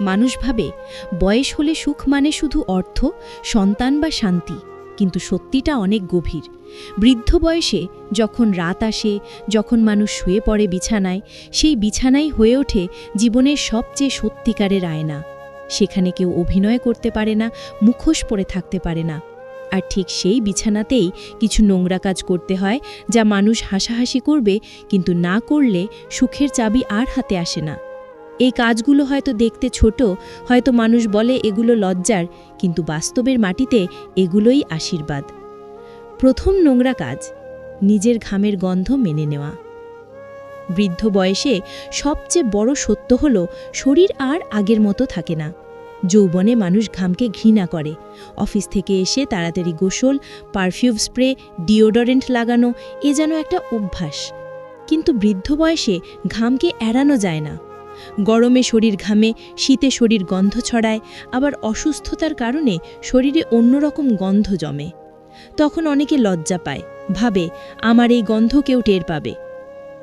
মানুষ ভাবে, বয়স হলে সুখ মানে শুধু অর্থ, সন্তান বা শান্তি, কিন্তু সত্যিটা অনেক গভীর। বৃদ্ধ বয়সে যখন রাত আসে, যখন মানুষ শুয়ে পড়ে বিছানায়, সেই বিছানাই হয়ে ওঠে জীবনের সবচেয়ে সত্যিকারের আয়না। সেখানে কেউ অভিনয় করতে পারে না, মুখোশ পরে থাকতে পারে না। আর ঠিক সেই বিছানাতেই কিছু নোংরা কাজ করতে হয়, যা মানুষ হাসাহাসি করবে, কিন্তু না করলে সুখের চাবি আর হাতে আসে না। এই কাজগুলো হয়তো দেখতে ছোট, হয়তো মানুষ বলে এগুলো লজ্জার, কিন্তু বাস্তবের মাটিতে এগুলোই আশীর্বাদ। প্রথম নোংরা কাজ, নিজের ঘামের গন্ধ মেনে নেওয়া। বৃদ্ধ বয়সে সবচেয়ে বড় সত্য হল, শরীর আর আগের মতো থাকে না। যৌবনে মানুষ ঘামকে ঘৃণা করে। অফিস থেকে এসে তাড়াতাড়ি গোসল, পারফিউম স্প্রে, ডিওডোরেন্ট লাগানো, এ যেন একটা অভ্যাস। কিন্তু বৃদ্ধ বয়সে ঘামকে এড়ানো যায় না। গরমে শরীর ঘামে, শীতে শরীর গন্ধ ছড়ায়, আবার অসুস্থতার কারণে শরীরে অন্যরকম গন্ধ জমে। তখন অনেকে লজ্জা পায়, ভাবে, আমার এই গন্ধ কেউ টের পাবে।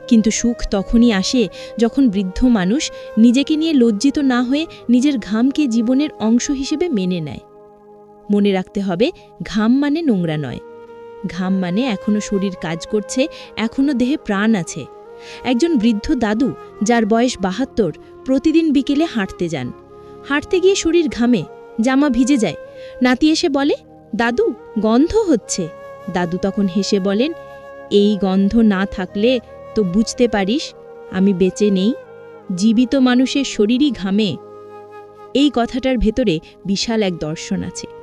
কিন্তু সুখ তখনই আসে যখন বৃদ্ধ মানুষ নিজেকে নিয়ে লজ্জিত না হয়ে নিজের ঘামকে জীবনের অংশ হিসেবে মেনে নেয়। মনে রাখতে হবে, ঘাম মানে নোংরা নয়। ঘাম মানে এখনও শরীর কাজ করছে এখনও দেহে প্রাণ আছে। একজন বৃদ্ধ দাদু, যার বয়স বাহাত্তর, প্রতিদিন বিকেলে হাঁটতে যান। হাঁটতে গিয়ে শরীর ঘামে, জামা ভিজে যায়। নাতি এসে বলে, দাদু, গন্ধ হচ্ছে। দাদু তখন হেসে বলেন, এই গন্ধ না থাকলে তো বুঝতে পারিস, আমি বেঁচে নেই। জীবিত মানুষের শরীরই ঘামে। এই কথাটার ভেতরে বিশাল এক দর্শন আছে।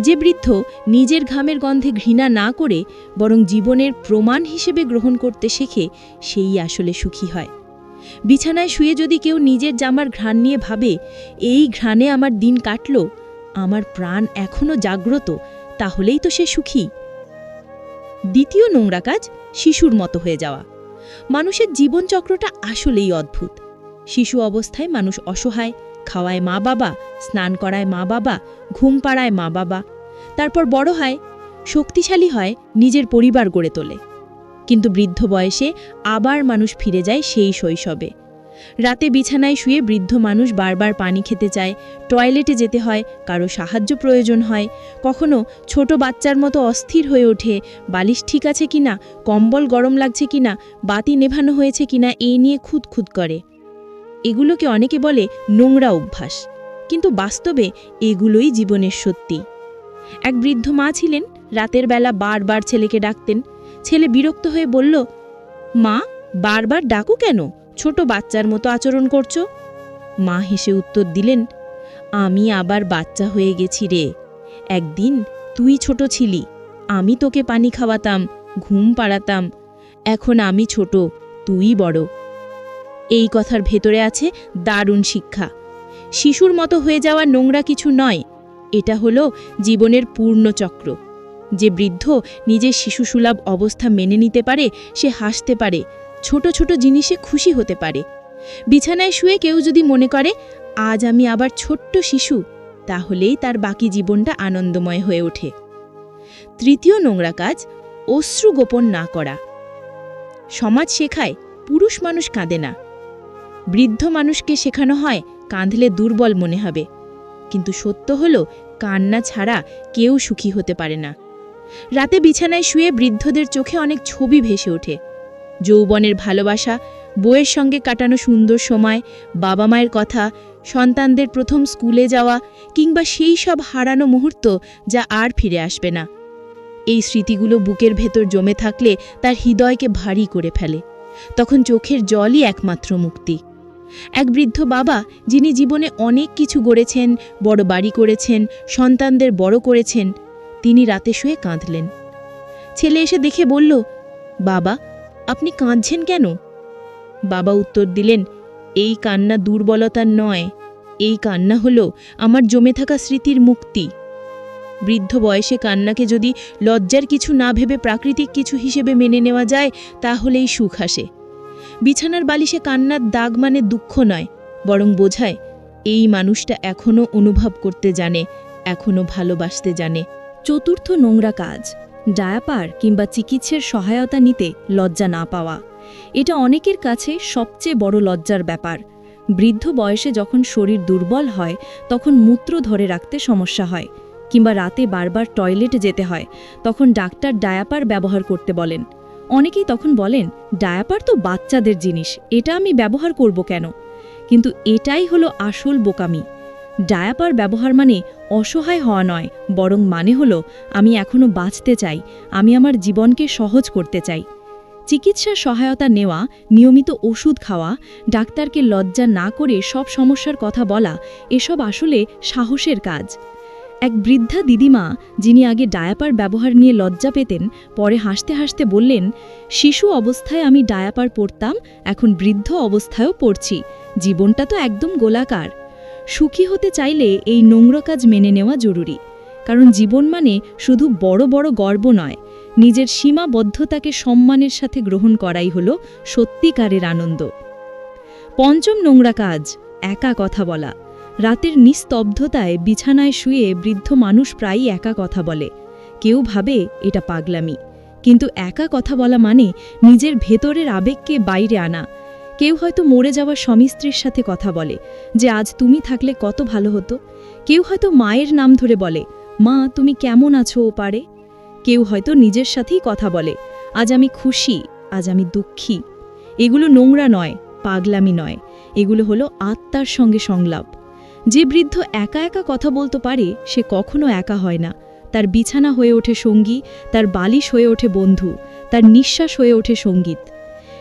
যে বৃদ্ধ নিজের ঘামের গন্ধে ঘৃণা না করে বরং জীবনের প্রমাণ হিসেবে গ্রহণ করতে শেখে, সেই আসলে সুখী হয়। বিছানায় শুয়ে যদি কেউ নিজের জামার ঘ্রাণ নিয়ে ভাবে, এই ঘ্রাণে আমার দিন কাটল, আমার প্রাণ এখনও জাগ্রত, তাহলেই তো সে সুখী। দ্বিতীয় নোংরা কাজ, শিশুর মতো হয়ে যাওয়া। মানুষের জীবনচক্রটা আসলেই অদ্ভুত। শিশু অবস্থায় মানুষ অসহায়, খাওয়ায় মা বাবা স্নান করায় মা বাবা, ঘুম পাড়ায় মা বাবা। তারপর বড় হয়, শক্তিশালী হয়, নিজের পরিবার গড়ে তোলে। কিন্তু বৃদ্ধ বয়সে আবার মানুষ ফিরে যায় সেই শৈশবে। রাতে বিছানায় শুয়ে বৃদ্ধ মানুষ বারবার পানি খেতে চায়, টয়লেটে যেতে হয়, কারও সাহায্য প্রয়োজন হয়। কখনো ছোট বাচ্চার মতো অস্থির হয়ে ওঠে, বালিশ ঠিক আছে কিনা, কম্বল গরম লাগছে কিনা, বাতি নেভানো হয়েছে কিনা, এই নিয়ে খুঁতখুত করে। এগুলোকে অনেকে বলে নোংরা অভ্যাস। কিন্তু বাস্তবে এগুলোই জীবনের সত্যি। এক বৃদ্ধ মা ছিলেন, রাতের বেলা বারবার ছেলেকে ডাকতেন। ছেলে বিরক্ত হয়ে বলল, মা, বারবার ডাকু কেন? ছোট বাচ্চার মতো আচরণ করছ? মা হেসে উত্তর দিলেন, আমি আবার বাচ্চা হয়ে গেছি রে। একদিন তুই ছোট ছিলি, আমি তোকে পানি খাওয়াতাম, ঘুম পাড়াতাম। এখন আমি ছোট, তুই বড়। এই কথার ভেতরে আছে দারুণ শিক্ষা। শিশুর মতো হয়ে যাওয়া নোংরা কিছু নয়। এটা হলো জীবনের পূর্ণ চক্র। যে বৃদ্ধ নিজের শিশুসুলভ অবস্থা মেনে নিতে পারে, সে হাসতে পারে, ছোট ছোট জিনিসে খুশি হতে পারে। বিছানায় শুয়ে কেউ যদি মনে করে, আজ আমি আবার ছোট্ট শিশু তাহলেই তার বাকি জীবনটা আনন্দময় হয়ে ওঠে। তৃতীয় নোংরা কাজ, অশ্রু গোপন না করা। সমাজ শেখায়, পুরুষ মানুষ কাঁদে না। বৃদ্ধ মানুষকে শেখানো হয় কাঁদলে দুর্বল মনে হবে। কিন্তু সত্য হল, কান্না ছাড়া কেউ সুখী হতে পারে না। রাতে বিছানায় শুয়ে বৃদ্ধদের চোখে অনেক ছবি ভেসে ওঠে। যৌবনের ভালোবাসা বইয়ের সঙ্গে কাটানো সুন্দর সময়, বাবা মায়ের কথা, সন্তানদের প্রথম স্কুলে যাওয়া, কিংবা সেই সব হারানো মুহূর্ত যা আর ফিরে আসবে না। এই স্মৃতিগুলো বুকের ভেতর জমে থাকলে তার হৃদয়কে ভারী করে ফেলে। তখন চোখের জলই একমাত্র মুক্তি। এক বৃদ্ধ বাবা, যিনি জীবনে অনেক কিছু গড়েছেন, বড় বাড়ি করেছেন, সন্তানদের বড় করেছেন, তিনি রাতে শুয়ে কাঁদলেন। ছেলে এসে দেখে বলল, বাবা, আপনি কাঁদছেন কেন? বাবা উত্তর দিলেন, এই কান্না দুর্বলতার নয়। এই কান্না হলো আমার জমে থাকা স্মৃতির মুক্তি। বৃদ্ধ বয়সে কান্নাকে যদি লজ্জার কিছু না ভেবে প্রাকৃতিক কিছু হিসেবে মেনে নেওয়া যায়, তাহলেই সুখ আসে। বিছানার বালিশে কান্নার দাগ মানে দুঃখ নয়, বরং বোঝায়, এই মানুষটা এখনও অনুভব করতে জানে এখনও ভালোবাসতে জানে। চতুর্থ নোংরা কাজ, ডায়াপার কিংবা চিকিৎসার সহায়তা নিতে লজ্জা না পাওয়া। এটা অনেকের কাছে সবচেয়ে বড় লজ্জার ব্যাপার। বৃদ্ধ বয়সে যখন শরীর দুর্বল হয়, তখন মূত্র ধরে রাখতে সমস্যা হয়, কিংবা রাতে বারবার টয়লেটে যেতে হয়, তখন ডাক্তার ডায়াপার ব্যবহার করতে বলেন। অনেকেই তখন বলেন, ডায়াপার তো বাচ্চাদের জিনিস, এটা আমি ব্যবহার করব কেন? কিন্তু এটাই হলো আসল বোকামি। ডায়াপার ব্যবহার মানে অসহায় হওয়া নয়, বরং মানে হলো, আমি এখনও বাঁচতে চাই, আমি আমার জীবনকে সহজ করতে চাই। চিকিৎসার সহায়তা নেওয়া, নিয়মিত ওষুধ খাওয়া, ডাক্তারকে লজ্জা না করে সব সমস্যার কথা বলা, এসব আসলে সাহসের কাজ। এক বৃদ্ধা দিদিমা, যিনি আগে ডায়াপার ব্যবহার নিয়ে লজ্জা পেতেন, পরে হাসতে হাসতে বললেন, শিশু অবস্থায় আমি ডায়াপার পরতাম, এখন বৃদ্ধ অবস্থায়ও পড়ছি জীবনটা তো একদম গোলাকার। সুখী হতে চাইলে এই নোংরা কাজ মেনে নেওয়া জরুরি, কারণ জীবন মানে শুধু বড় বড় গর্ব নয়, নিজের সীমাবদ্ধতাকে সম্মানের সাথে গ্রহণ করাই হল সত্যিকারের আনন্দ। পঞ্চম নোংরা কাজ, একা কথা বলা। রাতের নিস্তব্ধতায় বিছানায় শুয়ে বৃদ্ধ মানুষ প্রায়ই একা কথা বলে। কেউ ভাবে, এটা পাগলামি। কিন্তু একা কথা বলা মানে নিজের ভেতরের আবেগকে বাইরে আনা। কেউ হয়তো মরে যাওয়া স্বামী সাথে কথা বলে, যে আজ তুমি থাকলে কত ভালো হতো। কেউ হয়তো মায়ের নাম ধরে বলে, মা, তুমি কেমন আছো ও পারে? কেউ হয়তো নিজের সাথেই কথা বলে, আজ আমি খুশি, আজ আমি দুঃখী। এগুলো নোংরা নয়, পাগলামি নয়। এগুলো হলো আত্মার সঙ্গে সংলাপ। যে বৃদ্ধ একা একা কথা বলতে পারে, সে কখনো একা হয় না। তার বিছানা হয়ে ওঠে সঙ্গী, তার বালিশ হয়ে ওঠে বন্ধু, তার নিঃশ্বাস হয়ে ওঠে সংগীত।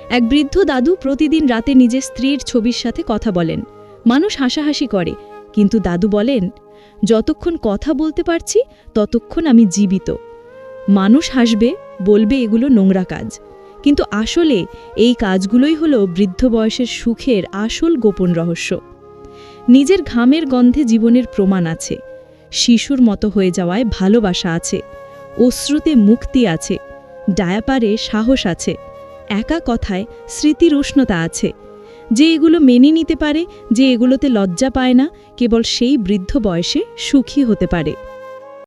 এক বৃদ্ধ দাদু প্রতিদিন রাতে নিজের স্ত্রীর ছবির সাথে কথা বলেন। মানুষ হাসাহাসি করে, কিন্তু দাদু বলেন, যতক্ষণ কথা বলতে পারছি, ততক্ষণ আমি জীবিত। মানুষ হাসবে, বলবে এগুলো নোংরা কাজ। কিন্তু আসলে এই কাজগুলোই হলো বৃদ্ধ বয়সের সুখের আসল গোপন রহস্য। নিজের ঘামের গন্ধে জীবনের প্রমাণ আছে। শিশুর মতো হয়ে যাওয়ায় ভালোবাসা আছে। অশ্রুতে মুক্তি আছে। ডায়াপারে সাহস আছে। একা কথায় স্মৃতির উষ্ণতা আছে। যে এগুলো মেনে নিতে পারে, যে এগুলোতে লজ্জা পায় না, কেবল সেই বৃদ্ধ বয়সে সুখী হতে পারে।